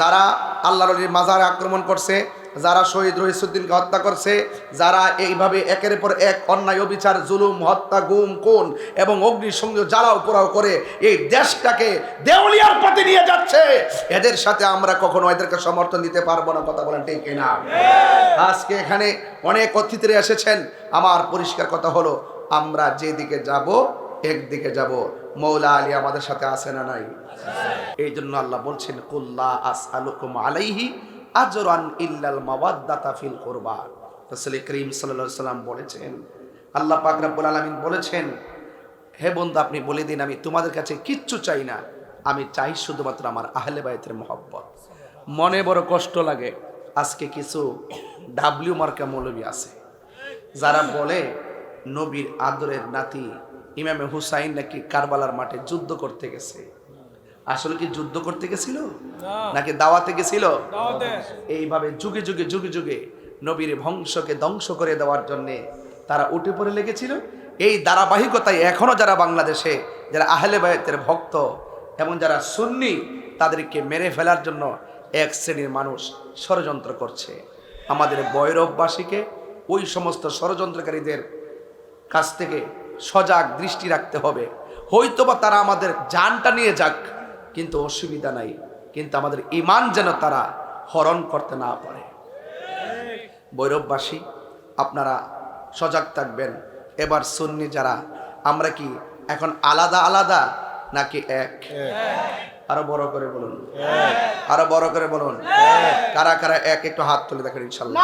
যারা আল্লাহর অলির মাজারে আক্রমণ করছে, যারা শহীদ রহিসুদ্দিনকে হত্যা করছে, যারা এইভাবে একের পর এক অন্যায়, অবিচার, জুলুম, হত্যা, গুম কোন এবং অগ্নিসংযোগ, জ্বালাও পোড়াও করে এই দেশটাকে দেউলিয়ার পথে নিয়ে যাচ্ছে। এদের সাথে আমরা কখনো এদেরকে সমর্থন দিতে পারব না, কথা বলেন ঠিক না আজকে এখানে অনেক অতিথিরা এসেছেন। আমার পরিষ্কার কথা হলো, আমরা যেদিকে যাব, একদিকে যাব। মৌলা আলী আমাদের সাথে আসে না নাই? এই জন্য আল্লাহ বলছেন কুল্লা আস আলুকুম আলাইহি আজরান ইল্লাল মাওয়াদ্দাতা ফিল কুরবা। রাসূল করিম সাল্লাল্লাহু সাল্লাম বলেছেন, আল্লাহ পাক রব্বুল আলামিন বলেছেন, হে বন্ধু, আপনি বলে দিন, আমি তোমাদের কাছে কিচ্ছু চাই না, আমি চাই শুধুমাত্র আমার আহলে বাইতের মহব্বত। মনে বড় কষ্ট লাগে, আজকে কিছু ডাব্লিউ মার্কা মৌলবী আছে, যারা বলে নবীর আদরের নাতি ইমামে হুসাইন নাকি কারবালার মাঠে যুদ্ধ করতে গেছে। আসলে কি যুদ্ধ করতে গেছিল? নাকি দাওয়াতে গেছিল? এইভাবে যুগে যুগে যুগে যুগে নবীর বংশকে ধ্বংস করে দেওয়ার জন্যে তারা উঠে পড়ে লেগেছিল। এই ধারাবাহিকতায় এখনও যারা বাংলাদেশে যারা আহলে বায়তের ভক্ত এবং যারা সুন্নি তাদেরকে মেরে ফেলার জন্য এক শ্রেণির মানুষ ষড়যন্ত্র করছে। আমাদের বৈরববাসীকে ওই সমস্ত ষড়যন্ত্রকারীদের কাছ থেকে সজাগ দৃষ্টি রাখতে হবে। হয়তোবা তারা আমাদের জানটা নিয়ে যাক। কিন্তু অসুবিধা নাই। কিন্তু আমাদের ইমান যেন তারা হরণ করতে না পারে। বৈরববাসী আপনারা সজাগ থাকবেন। এবার সুন্নি যারা আমরা কি এখন আলাদা আলাদা নাকি এক? আরও বড় করে বলুন। আরও বড় করে বলুন। কারা কারা এক একটু হাত তুলে দেখেন ইনশাল্লাহ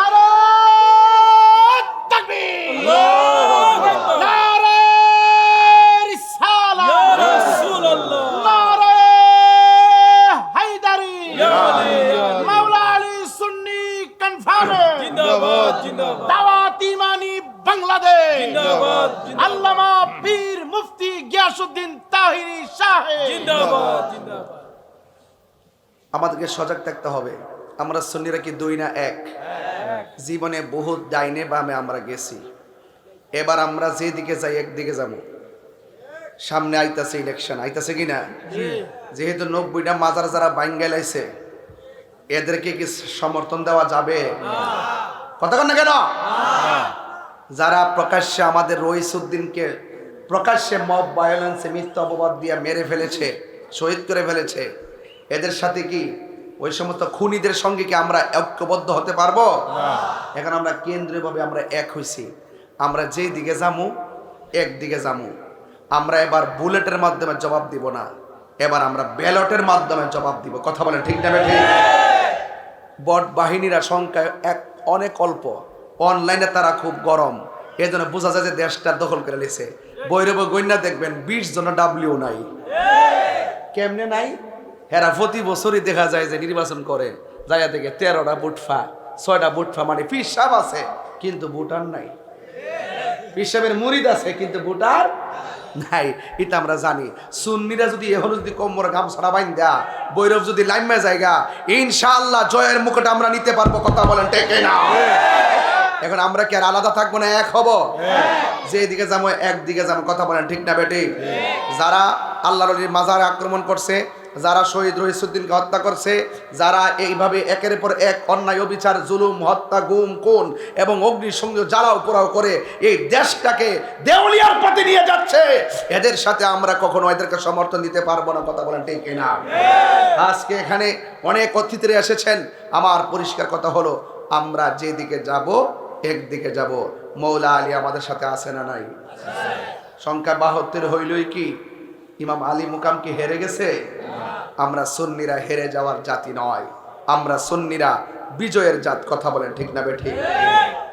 বাংলাদেশ। আল্লামা পীর মুফতি গিয়াসউদ্দিন তাহিরি সাহেব আমাদেরকে সজাগ থাকতে হবে। আমরা সুন্নিরা কি দুই না এক? জীবনে বহুত ডাইনে বামে আমরা গেছি। এবার আমরা যেদিকে যাই একদিকে যাব। সামনে আইতাছে ইলেকশন আইতাছে কি না? যেহেতু নব্বইটা মাজার যারা বাইঙ্গাই লাইছে এদেরকে কি সমর্থন দেওয়া যাবে? কথা কতক্ষণ না কেন? যারা প্রকাশ্যে আমাদের রইসুদ্দিনকে প্রকাশ্যে মব ভায়োলেন্সে মিথ্যা অপবাদ দিয়ে মেরে ফেলেছে শহীদ করে ফেলেছে এদের সাথে কি ওই সমস্ত খুনিদের সঙ্গে কি আমরা ঐক্যবদ্ধ হতে পারব? এখন আমরা কেন্দ্রীয়ভাবে আমরা এক হয়েছি আমরা যেই দিকে যামু একদিকে যামু। আমরা এবার বুলেটের মাধ্যমে জবাব দিব না। এবার আমরা ব্যালটের মাধ্যমে জবাব দিব। কথা বলেন ঠিক না ঠিক। বট বাহিনীরা সংখ্যায় এক অনেক অল্প। অনলাইনে তারা খুব গরম। এই জন্য বোঝা যায় যে দেশটা দখল করে নিছে। বৈরব গন্যা দেখবেন, বিশ জন ডাব্লিউ নাই। কেমনে নাই? হেরা প্রতি বছরই দেখা যায় যে নির্বাচন করে। জায়গা থেকে তেরোটা বুটফা ছয়টা বুটফা মানে পিসাব আছে, কিন্তু ভুটান নাই। পিসাবের মুরিদ আছে, কিন্তু ভুটার নাই। এটা আমরা জানি। সুন্নিরা যদি এখন যদি কম্বর গামছাড়া বাইন দেয়া বৈরব যদি লাইমা জায়গা, ইনশাআল্লাহ জয়ের মুখটা আমরা নিতে পারব, কথা বলেন, টেকে না। এখন আমরা কি আর আলাদা থাকব না এক হব? যে দিকে যাব একদিকে যাব কথা বলেন ঠিক না বেটি? যারা আল্লাহর অলির মাজারে আক্রমণ করছে যারা শহীদ রহিসুদ্দিনকে হত্যা করছে যারা এইভাবে একের পর এক অন্যায় অবিচার জুলুম হত্যা গুম কোন এবং অগ্নিসংযোগ জ্বালাও পোড়াও করে এই দেশটাকে দেউলিয়ার পথে নিয়ে যাচ্ছে। এদের সাথে আমরা কখনো এদেরকে সমর্থন দিতে পারব না কথা বলেন ঠিক না আজকে এখানে অনেক অতিথিরা এসেছেন। আমার পরিষ্কার কথা হলো আমরা যেদিকে যাব একদিকে যাব। মৌলা আলী আমাদের সাথে আসে না নাই? সংখ্যা বাহাত্তর হইলই কি? ইমাম আলী মুকাম কি হেরে গেছে? আমরা সুন্নিরা হেরে যাওয়ার জাতি নয়। আমরা সুন্নিরা বিজয়ের জাত, কথা বলেন ঠিক না বেঠি?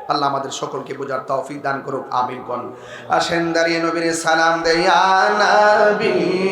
আল্লাহ আমাদের সকলকে বোঝার তৌফিক দান করুক, আমিন কোন। আসেন দাঁড়িয়ে নবীর সালাম দেয়া নবী।